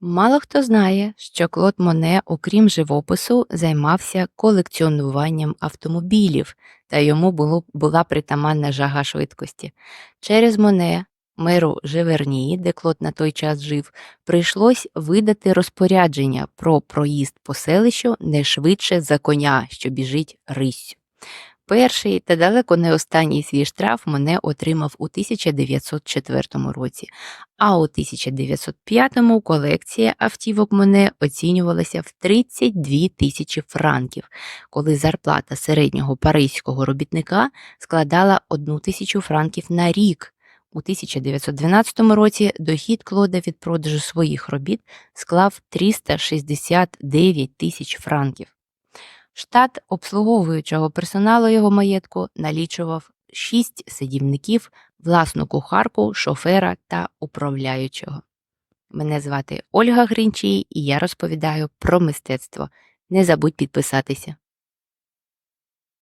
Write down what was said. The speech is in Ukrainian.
Мало хто знає, що Клод Моне, окрім живопису, займався колекціонуванням автомобілів, та йому було, була притаманна жага швидкості. Через Моне, меру Живернії, де Клод на той час жив, прийшлось видати розпорядження про проїзд по селищу не швидше за коня, що біжить риссю. Перший та далеко не останній свій штраф Моне отримав у 1904 році, а у 1905-му колекція автівок Моне оцінювалася в 32 тисячі франків, коли зарплата середнього паризького робітника складала 1 тисячу франків на рік. У 1912 році дохід Клода від продажу своїх робіт склав 369 тисяч франків. Штат обслуговуючого персоналу його маєтку налічував шість сидівників, власну кухарку, шофера та управляючого. Мене звати Ольга Гринчій і я розповідаю про мистецтво. Не забудь підписатися.